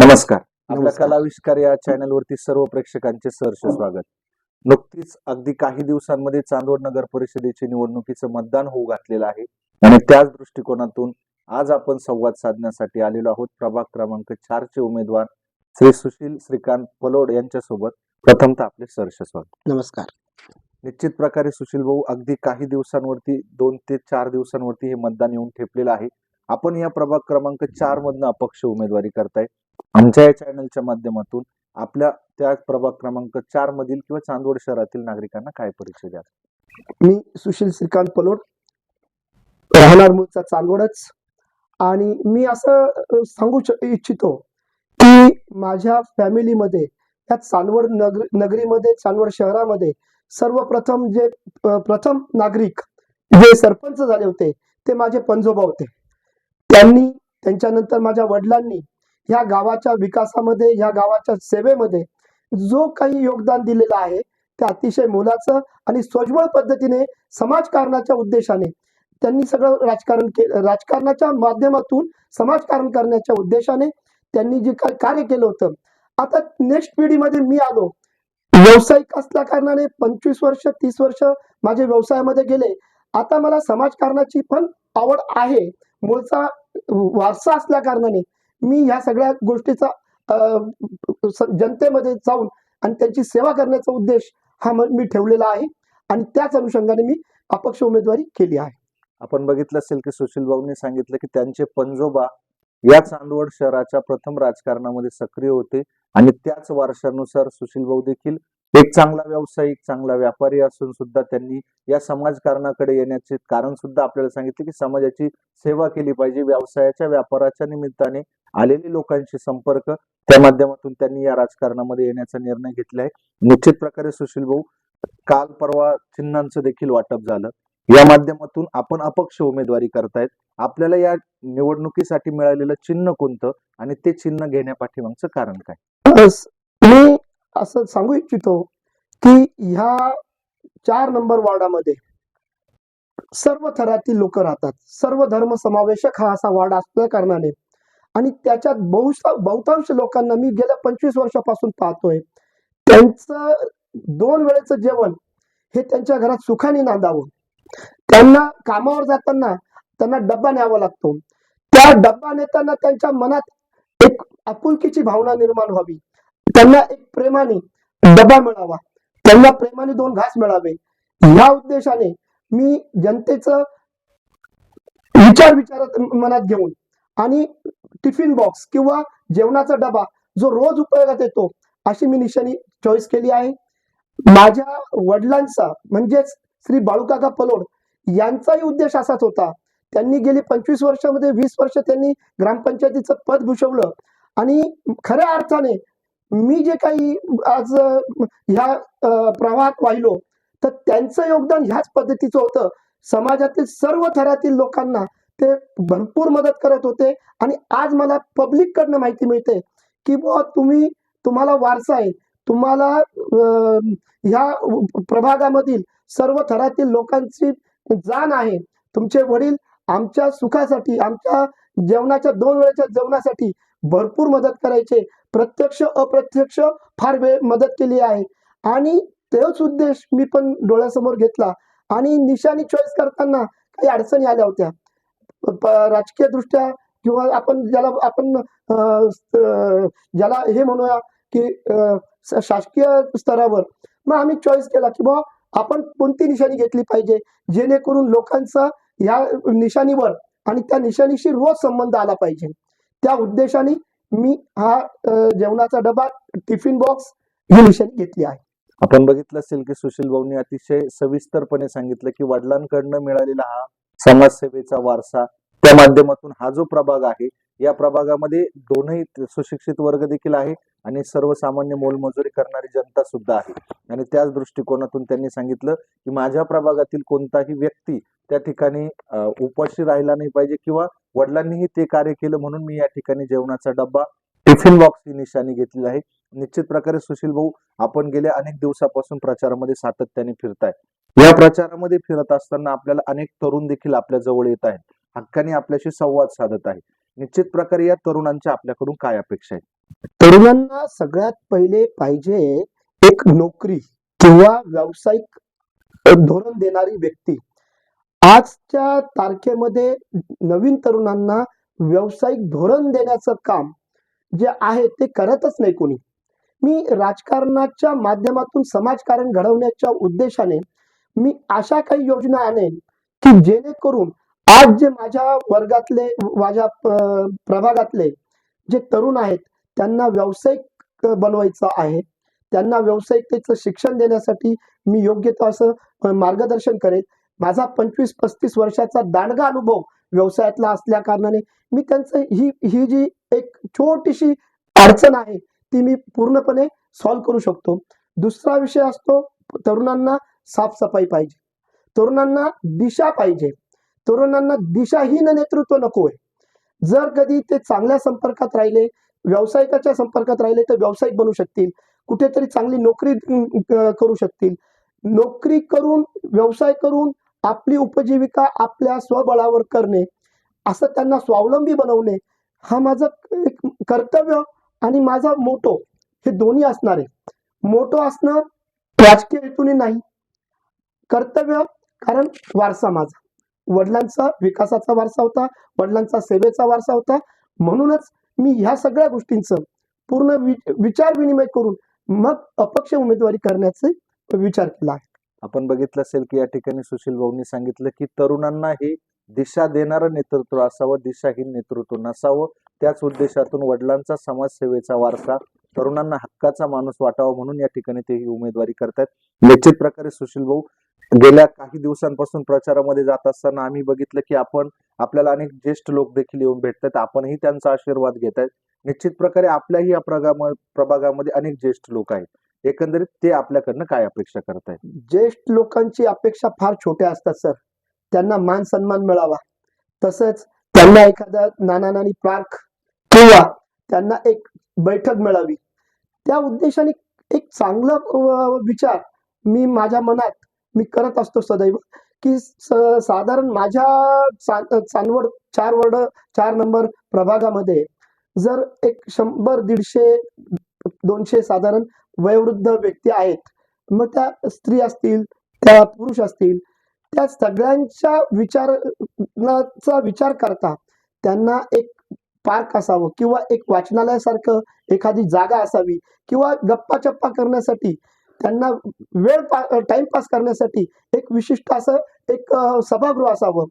नमस्कार. आपल्या. कलाविष्कार या चॅनल वरती सर्व प्रेक्षकांचे सहर्ष स्वागत. नुकतीच अगदी काही दिवसांमध्ये चांदवड नगर परिषदेचे निवडणुकीचं मतदान होऊ घातलेलं आहे. आणि त्याच दृष्टिकोनातून आज आपण संवाद साधण्यासाठी आलेलो आहोत. प्रभाग क्रमांक चारचे उमेदवार श्री सुशील श्रीकांत पलोड यांच्यासोबत. प्रथमतः आपले सहर्ष स्वागत. नमस्कार. निश्चित प्रकारे सुशील भाऊ अगदी काही दिवसांवरती दोन ते चार दिवसांवरती हे मतदान येऊन ठेपलेलं आहे. आपण या प्रभाग क्रमांक चार मधनं अपक्ष उमेदवारी करताय. आमच्या या चॅनलच्या माध्यमातून आपल्या त्या प्रभाग क्रमांक चार मधील किंवा चांदवड शहरातील नागरिकांना काय परिचय द्या मी सुशील श्रीकांत पलोड राहणार मूळचा चांदवडच. आणि मी असं सांगू इच्छितो की माझ्या फॅमिलीमध्ये त्या चांदवड नगर नगरीमध्ये चांदवड शहरामध्ये सर्वप्रथम जे प्रथम नागरिक जे सरपंच झाले होते ते माझे पंजोबा होते. त्यांनी त्यांच्यानंतर माझ्या वडिलांनी ह्या गावाच्या विकासामध्ये ह्या गावाच्या सेवेमध्ये जो काही योगदान दिलेलं आहे ते अतिशय मोलाचं आणि सोज्वळ पद्धतीने समाजकारणाच्या उद्देशाने त्यांनी सगळं राजकारण के राजकारणाच्या माध्यमातून समाजकारण करण्याच्या उद्देशाने त्यांनी जे काय कार्य केलं होतं. आता नेक्स्ट पिढीमध्ये मी आलो. व्यावसायिक असल्या कारणाने? पंचवीस वर्ष तीस वर्ष माझे व्यवसायामध्ये गेले. आता मला समाजकारणाची पण आवड आहे. मूळचा वारसा असल्या कारणाने मी या सगळ्या गोष्टीचा जनतेमध्ये जाऊन आणि त्यांची सेवा करण्याचा उद्देश हा मी ठेवलेला आहे. आणि त्याच अनुषंगाने मी अपक्ष उमेदवारी केली आहे. आपण बघितलं असेल की सुशील भाऊंनी सांगितलं की त्यांचे पंजोबा या चांदवड शहराच्या प्रथम राजकारणामध्ये सक्रिय होते. आणि त्याच वारशानुसार सुशील भाऊ देखील एक चांगला व्यावसायिक चांगला व्यापारी असून सुद्धा त्यांनी या समाजकारणाकडे येण्याचे कारण सुद्धा आपल्याला सांगितले की समाजाची सेवा केली पाहिजे. व्यवसायाच्या व्यापाराच्या निमित्ताने आलेले लोकांशी संपर्क त्या माध्यमातून त्यांनी या राजकारणामध्ये येण्याचा निर्णय घेतला आहे निश्चित प्रकारे सुशील भाऊ काल परवा चिन्हांचं देखील वाटप झालं. या माध्यमातून आपण अपक्ष उमेदवारी करतायत. आपल्याला या निवडणुकीसाठी मिळालेलं चिन्ह कोणतं? आणि ते चिन्ह घेण्यापाठीमागचं कारण काय? मी असं सांगू इच्छितो की ह्या चार नंबर वॉर्डामध्ये सर्व थरातील लोक राहतात. सर्व धर्म समावेशक हा असा वार्ड असल्या कारणाने. आणि त्याच्यात बहुश बहुतांश लोकांना मी गेल्या पंचवीस वर्षापासून पाहतोय. त्यांचं दोन वेळेचं जेवण हे त्यांच्या घरात सुखाने नांदावं. त्यांना कामावर जाताना त्यांना डब्बा न्यावा लागतो. त्या डब्बा नेताना त्यांच्या मनात एक आपुलकीची भावना निर्माण व्हावी. त्यांना एक प्रेमाने डबा मिळावा. त्यांना प्रेमाने दोन घास मिळावे. या उद्देशाने मी जनतेचं विचार विचारात मनात घेऊन आणि टिफिन बॉक्स किंवा जेवणाचा डबा जो रोज उपयोगात येतो अशी मी निशाणी चॉईस केली आहे. माझ्या वडिलांचा म्हणजेच श्री बाळूकाका पलोड यांचाही उद्देश असाच होता. त्यांनी गेली पंचवीस वर्षामध्ये वीस वर्ष त्यांनी ग्रामपंचायतीचं पद भूषवलं आणि खऱ्या अर्थाने मी जे काही आज ह्या प्रवाहात वाहिलो तर त्यांचं योगदान ह्याच पद्धतीचं होतं. समाजातील सर्व थरातील लोकांना ते भरपूर मदत करत होते आणि आज मला पब्लिक कडनं माहिती मिळते की बुवा तुम्ही तुम्हाला वारसा आहे. तुम्हाला ह्या प्रभागामधील सर्व थरातील लोकांची जाण आहे. तुमचे वडील आमच्या सुखासाठी आमच्या जेवणाच्या दोन वेळेच्या जेवणासाठी भरपूर मदत करायचे. प्रत्यक्ष अप्रत्यक्ष फार वेळ मदत केली आहे. आणि तोच उद्देश मी पण डोळ्यासमोर घेतला. आणि निशाणी चॉईस करताना काही अडचणी आल्या होत्या. राजकीय दृष्ट्या किंवा आपण ज्याला आपण ज्याला हे म्हणूया की शासकीय स्तरावर मग आम्ही चॉईस केला की बुवा आपण कोणती निशाणी घेतली पाहिजे? जेणेकरून लोकांचा या निशाणीवर आणि त्या निशाणीशी रोज संबंध आला पाहिजे. त्या उद्देशाने मी हा जेवणाचा डबा टिफिन बॉक्स ही मिशन घेतली आहे. आपण बघितलं असेल की सुशील भाऊंनी अतिशय सविस्तरपणे सांगितलं की वडिलांकडनं मिळालेला हा समाजसेवेचा वारसा त्या माध्यमातून हा जो प्रभाग आहे या प्रभागामध्ये दोनही सुशिक्षित वर्ग देखील आहे आणि सर्वसामान्य मोलमजुरी करणारी जनता सुद्धा आहे. आणि त्याच दृष्टिकोनातून त्यांनी सांगितलं की माझ्या प्रभागातील कोणताही व्यक्ती त्या ठिकाणी उपाशी राहिला नाही पाहिजे किंवा वडिलांनीही ते कार्य केलं म्हणून मी या ठिकाणी जेवणाचा डब्बा टिफिन बॉक्स ही निशाणी घेतलेली आहे. निश्चित प्रकारे सुशील भाऊ आपण गेल्या अनेक दिवसापासून प्रचारामध्ये सातत्याने फिरताय. या प्रचारामध्ये फिरत असताना आपल्याला अनेक तरुण देखील आपल्या जवळ येत आहेत. हक्काने आपल्याशी संवाद साधत आहे निश्चित प्रकारे या तरुणांच्या आपल्याकडून काय अपेक्षा आहे? तरुणांना सगळ्यात पहिले पाहिजे एक नोकरी किंवा व्यावसायिक धोरण देणारी व्यक्ती. आजच्या तारखेमध्ये नवीन तरुणांना व्यावसायिक धोरण देण्याचं काम जे आहे ते करतच नाही कोणी. मी राजकारणाच्या माध्यमातून समाजकारण घडवण्याच्या उद्देशाने मी अशा काही योजना आणेन की जेणेकरून आज जे माझ्या वर्गातले माझ्या प्रभागातले जे तरुण आहेत त्यांना व्यावसायिक बनवायचं आहे. त्यांना व्यावसायिकतेचं शिक्षण देण्यासाठी मी योग्य तो असं मार्गदर्शन करेन. माझा पंचवीस पस्तीस वर्षाचा दांडगा अनुभव व्यवसायातला असल्या कारणाने मी त्यांचं ही ही जी एक छोटीशी अडचण आहे ती मी पूर्णपणे सॉल्व्ह करू शकतो. दुसरा विषय असतो तरुणांना साफसफाई पाहिजे. तरुणांना दिशा पाहिजे. तरुणांना दिशाहीन नेतृत्व नको आहे. जर कधी ते चांगल्या संपर्कात राहिले व्यावसायिकाच्या संपर्कात राहिले तर व्यावसायिक बनू शकतील. कुठेतरी चांगली नोकरी करू शकतील. नोकरी करून व्यवसाय करून आपली उपजीविका आपल्या स्वबळावर करणे असं त्यांना स्वावलंबी बनवणे हा माझं एक कर्तव्य आणि माझा मोटो हे दोन्ही असणार आहे. मोटो असणं राजकीय हेतूने नाही. कर्तव्य कारण वारसा माझा. वडिलांचा विकासाचा वारसा होता वडिलांचा सेवेचा वारसा होता. म्हणूनच मी ह्या सगळ्या गोष्टींचं पूर्ण वि- विचार विनिमय करून मग अपक्ष उमेदवारी करण्याचे विचार केला आहे. आपण बघितलं असेल की या ठिकाणी सुशील भाऊंनी सांगितलं की तरुणांना ही दिशा देणारं नेतृत्व असावं दिशाहीन नेतृत्व नसावं. त्याच उद्देशातून वडिलांचा समाजसेवेचा वारसा तरुणांना हक्काचा माणूस वाटावा म्हणून या ठिकाणी ते ही उमेदवारी करतात निश्चित प्रकारे सुशील भाऊ गेल्या काही दिवसांपासून प्रचारामध्ये जात असताना आम्ही बघितलं की आपण आपल्याला अनेक ज्येष्ठ लोक देखील येऊन भेटतात आपणही त्यांचा आशीर्वाद घेत आहेत निश्चित प्रकारे आपल्याही या प्रभागामध्ये अनेक ज्येष्ठ लोक आहेत. एकंदरीत ते आपल्याकडनं काय अपेक्षा करत आहेत ज्येष्ठ लोकांची अपेक्षा फार छोट्या असतात सर. त्यांना मान सन्मान मिळावा. तसंच त्यांना एखादा नाना नानी पार्क किंवा त्यांना एक बैठक मिळावी. त्या उद्देशाने एक चांगला विचार मी माझ्या मनात मी करत असतो सदैव. की साधारण माझ्या चांदवड चार वर्ड चार नंबर प्रभागामध्ये जर एक शंभर दीडशे दोनशे साधारण वयोवृद्ध व्यक्ती आहेत. मग त्या स्त्री असतील त्या पुरुष असतील त्या सगळ्यांच्या विचाराचा विचार करता त्यांना एक पार्क असावं किंवा एक वाचनालयासारखं एखादी जागा असावी किंवा गप्पा चप्पा करण्यासाठी त्यांना वेळ टाइमपास करण्यासाठी एक विशिष्ट असं एक सभागृह असावं.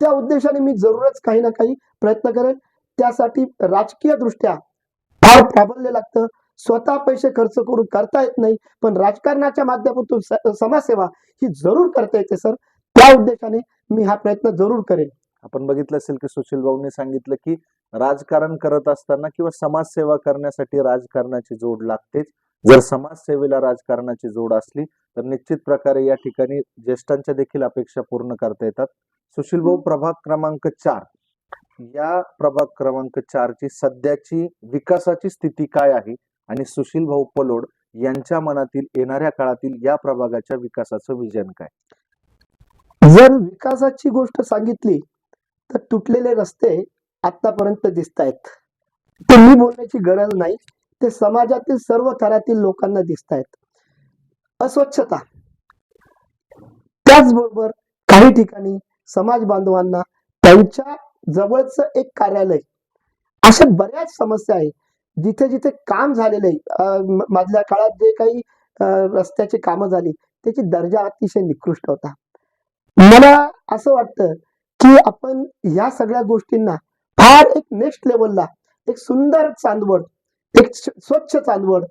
त्या उद्देशाने मी जरूरच काही ना काही प्रयत्न करेन. त्यासाठी राजकीय दृष्ट्या फार प्राबल्य लागतं. स्वतः पैसे खर्च करून करता येत नाही पण राजकारणाच्या माध्यमातून समाजसेवा ही जरूर करता येते सर. त्या उद्देशाने मी हा प्रयत्न जरूर करेन. आपण बघितलं असेल की सुशील भाऊंनी सांगितलं की राजकारण करत असताना किंवा समाजसेवा करण्यासाठी राजकारणाची जोड लागतेच. जर समाजसेवेला राजकारणाची जोड असली तर निश्चित प्रकारे या ठिकाणी ज्येष्ठांच्या देखील अपेक्षा पूर्ण करता येतात. सुशील भाऊ प्रभाग क्रमांक चार. या प्रभाग क्रमांक चार ची सध्याची विकासाची स्थिती काय आहे? आणि सुशील भाऊ पलोड यांच्या मनातील येणाऱ्या काळातील या प्रभागाच्या विकासाचं विजन काय? जर विकासाची गोष्ट सांगितली तर तुटलेले रस्ते आतापर्यंत दिसत आहेत ते मी बोलण्याची गरज नाही ते समाजातील सर्व थरातील लोकांना दिसत आहेत अस्वच्छता. त्याचबरोबर काही ठिकाणी समाज बांधवांना त्यांच्या जवळच एक कार्यालय अशा बऱ्याच समस्या आहेत. जिथे जिथे काम झालेलं आहे मधल्या काळात जे काही रस्त्याची कामं झाली त्याची दर्जा अतिशय निकृष्ट होता. मला असं वाटतं की आपण या सगळ्या गोष्टींना फार एक नेक्स्ट लेवलला एक सुंदर चांदवड एक स्वच्छ चांदवड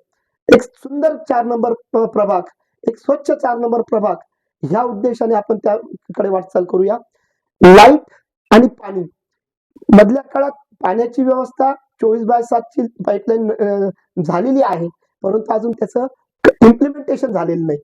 एक सुंदर चार नंबर प्रभाग एक स्वच्छ चार नंबर प्रभाग ह्या उद्देशाने आपण त्याकडे वाटचाल करूया. लाइट आणि पाणी. मधल्या काळात पाण्याची व्यवस्था चोवीस बाय सातची पाईपलाईन झालेली आहे. परंतु अजून त्याचं इम्प्लिमेंटेशन झालेलं नाही.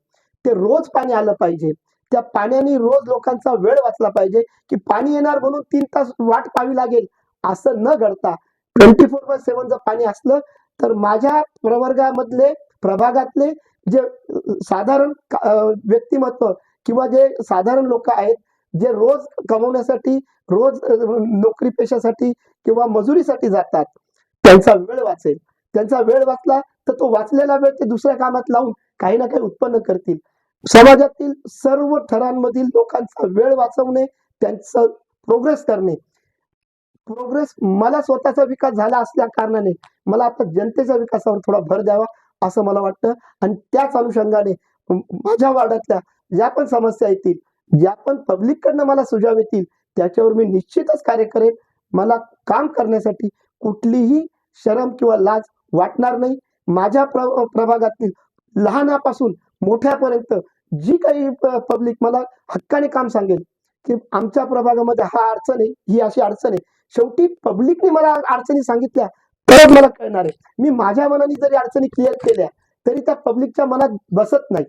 ते रोज पाणी आलं पाहिजे. त्या पाण्याने रोज लोकांचा वेळ वाचला पाहिजे की पाणी येणार म्हणून तीन तास वाट पाहावी लागेल. असं न घडता ट्वेंटी फोर बाय सेव्हन जर पाणी असलं तर माझ्या प्रवर्गामधले प्रभागातले जे साधारण व्यक्तिमत्व किंवा जे साधारण लोक आहेत जे रोज कमवण्यासाठी रोज नोकरी पेशासाठी किंवा मजुरीसाठी जातात त्यांचा वेळ वाचेल. त्यांचा वेळ वाचला तर तो वाचलेला वेळ ते दुसऱ्या कामात लावून काही ना काही उत्पन्न करतील. समाजातील सर्व थरांमधील लोकांचा वेळ वाचवणे त्यांचं प्रोग्रेस करणे. प्रोग्रेस मला स्वतःचा विकास झाला असल्या कारणाने मला आता जनतेच्या विकासावर थोडा भर द्यावा असं मला वाटतं. आणि त्याच अनुषंगाने माझ्या वार्डातल्या ज्या पण समस्या येतील ज्या पण पब्लिककडनं मला सुझाव येतील त्याच्यावर मी निश्चितच कार्य करेन. मला काम करण्यासाठी कुठलीही शरम किंवा लाज वाटणार नाही. माझ्या प्र प्रभागातील लहानापासून मोठ्यापर्यंत जी काही पब्लिक मला हक्काने काम सांगेल की आमच्या प्रभागामध्ये हा अडचण आहे ही अशी अडचण आहे. शेवटी पब्लिकने मला अडचणी सांगितल्या तरच मला कळणार आहे. मी माझ्या मनाने जरी अडचणी क्लिअर केल्या तरी त्या पब्लिकच्या मनात बसत नाही.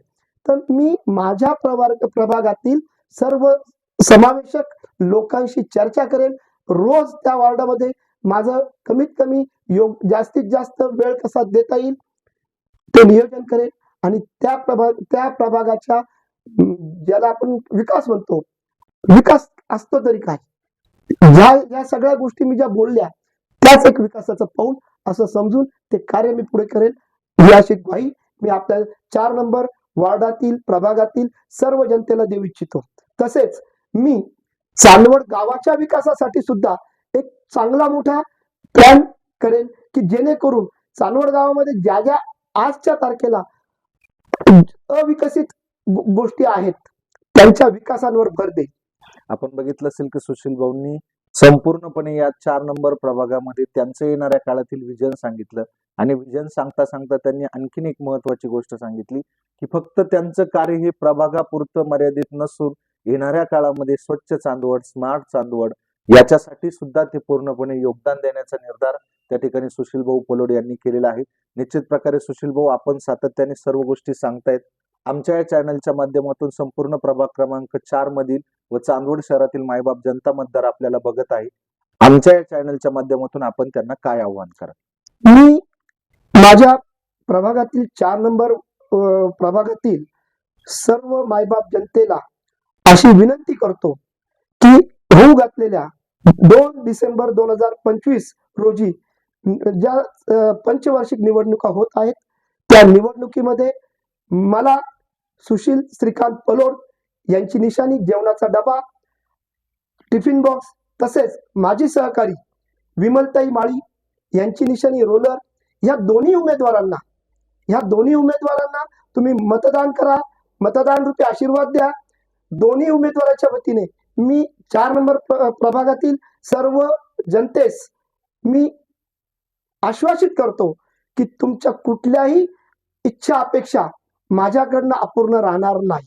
तर मी माझ्या प्रभाग प्रभागातील सर्व समावेशक लोकांशी चर्चा करेल. रोज त्या वॉर्डामध्ये माझं कमीत कमी योग जास्तीत जास्त वेळ कसा देता येईल ते नियोजन करेल. आणि त्या प्रभाग त्या प्रभागाच्या ज्याला आपण विकास म्हणतो विकास असतो तरी काय ज्या या सगळ्या गोष्टी मी ज्या बोलल्या त्याच एक विकासाचं पाऊल असं समजून ते कार्य मी पुढे करेल. ही अशी ग्वाही मी आपल्या चार नंबर वार्डातील प्रभागातील सर्व जनतेला देऊ इच्छितो. तसेच मी चांदवड गावाच्या विकासासाठी सुद्धा एक चांगला मोठा प्लॅन करेन की जेणेकरून चांदवड गावामध्ये ज्या ज्या आजच्या तारखेला अविकसित गोष्टी आहेत त्यांच्या विकासांवर भर देईल आपण बघितलं असेल की सुशील भाऊंनी संपूर्णपणे या चार नंबर प्रभागामध्ये त्यांचं येणाऱ्या काळातील विजन सांगितलं आणि विजन सांगता सांगता त्यांनी आणखीन एक महत्वाची गोष्ट सांगितली की फक्त त्यांचं कार्य हे प्रभागापुरतं मर्यादित नसून येणाऱ्या काळामध्ये स्वच्छ चांदवड स्मार्ट चांदवड याच्यासाठी सुद्धा ते पूर्णपणे योगदान देण्याचा निर्धार त्या ठिकाणी सुशील भाऊ पलोड यांनी केलेला आहे. निश्चित प्रकारे सुशील भाऊ आपण सातत्याने सर्व गोष्टी सांगतायत. आमच्या या चॅनलच्या माध्यमातून संपूर्ण प्रभाग क्रमांक चार मधील व चांदवड शहरातील मायबाप जनता मतदार आपल्याला बघत आहे. आमच्या या चॅनलच्या माध्यमातून आपण त्यांना काय आव्हान करा मी माझ्या प्रभागातील चार नंबर प्रभागातील सर्व मायबाप जनतेला अशी विनंती करतो की होऊ घातलेल्या दोन डिसेंबर दोन हजार पंचवीस रोजी ज्या पंचवार्षिक निवडणुका होत आहेत त्या निवडणुकीमध्ये मला सुशील श्रीकांत पलोड यांची निशाणी जेवणाचा डबा टिफिन बॉक्स तसेच माजी सहकारी विमलताई माळी यांची निशाणी रोलर या दोन्ही उमेदवारांना ह्या दोन्ही उमेदवारांना तुम्ही मतदान करा मतदान रूपी आशीर्वाद द्या दोन्ही उमेदवाराच्या वतीने मी चार नंबर प्रभागातील सर्व जनतेस मी आश्वासित करतो की तुमच्या कुठल्याही इच्छा अपेक्षा माझ्याकडनं अपूर्ण राहणार नाही.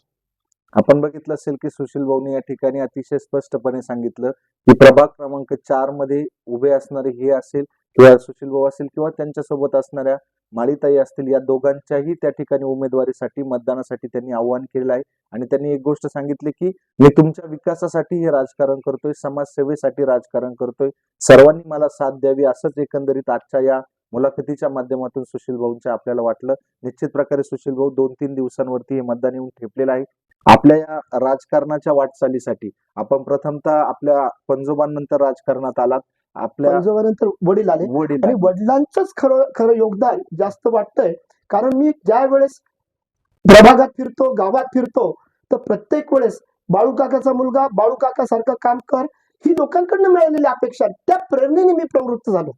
आपण बघितलं असेल की सुशील भाऊनी या ठिकाणी अतिशय स्पष्टपणे सांगितलं की प्रभाग क्रमांक चारमध्ये उभे असणारे हे असेल किंवा सुशील भाऊ असेल किंवा त्यांच्यासोबत असणाऱ्या माळीताई असतील या दोघांच्याही त्या ठिकाणी उमेदवारीसाठी मतदानासाठी त्यांनी आव्हान केलेलं आहे. आणि त्यांनी एक गोष्ट सांगितली की मी तुमच्या विकासासाठी हे राजकारण करतोय समाजसेवेसाठी राजकारण करतोय. सर्वांनी मला साथ द्यावी असंच एकंदरीत आजच्या या मुलाखतीच्या माध्यमातून सुशील भाऊंच्या आपल्याला वाटलं. निश्चित प्रकारे सुशील भाऊ दोन तीन दिवसांवरती हे मतदान येऊन ठेपलेलं आहे. आपल्या या राजकारणाच्या वाटचालीसाठी आपण प्रथमतः आपल्या पंजोबांनंतर राजकारणात आलात. आपल्या वडील आले. वडील आणि वडिलांचंच खरं खरं योगदान जास्त वाटतंय. कारण मी ज्या वेळेस प्रभागात फिरतो गावात फिरतो तर प्रत्येक वेळेस बाळू काकाचा मुलगा बाळू काका सारखं काम कर ही लोकांकडनं मिळालेली अपेक्षा त्या प्रेरणेने मी प्रवृत्त झालो.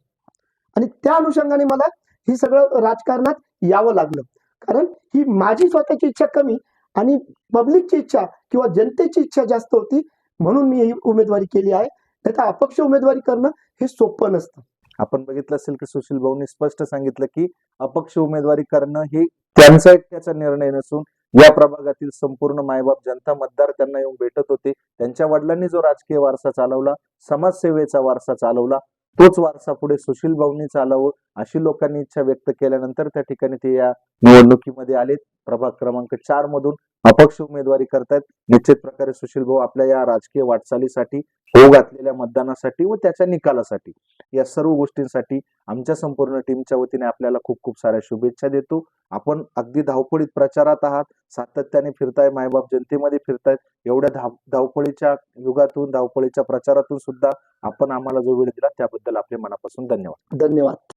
आणि त्या अनुषंगाने मला ही सगळं राजकारणात यावं लागलं. कारण ही माझी स्वतःची इच्छा कमी आणि पब्लिकची इच्छा किंवा जनतेची इच्छा जास्त होती म्हणून मी ही उमेदवारी केली आहे. नाही तर अपक्ष उमेदवारी करणं हे सोपं नसतं. आपण बघितलं असेल की सुशील भाऊंनी स्पष्ट सांगितलं की अपक्ष उमेदवारी करणं हे त्यांचा एकट्याचा निर्णय नसून या प्रभागातील संपूर्ण मायबाप जनता मतदार त्यांना येऊन भेटत होते. त्यांच्या वडिलांनी जो राजकीय वारसा चालवला समाजसेवेचा वारसा चालवला तोच वारसा पुढे सुशील भाऊंनी चालवं अशी लोकांनी इच्छा व्यक्त केल्यानंतर त्या ठिकाणी ते या निवडणुकीमध्ये आलेत. प्रभाग क्रमांक चार मधून अपक्ष उमेदवारी करतायत. निश्चित प्रकारे सुशील भाऊ आपल्या या राजकीय वाटचालीसाठी होऊ घातलेल्या मतदानासाठी व त्याच्या निकालासाठी या सर्व गोष्टींसाठी आमच्या संपूर्ण टीमच्या वतीने आपल्याला खूप खूप साऱ्या शुभेच्छा देतो. आपण अगदी धावपळीत प्रचारात आहात. सातत्याने फिरताय मायबाप जनतेमध्ये फिरतायत. एवढ्या धाव धावपळीच्या युगातून धावपळीच्या प्रचारातून सुद्धा आपण आम्हाला जो वेळ दिला त्याबद्दल आपले मनापासून धन्यवाद. धन्यवाद.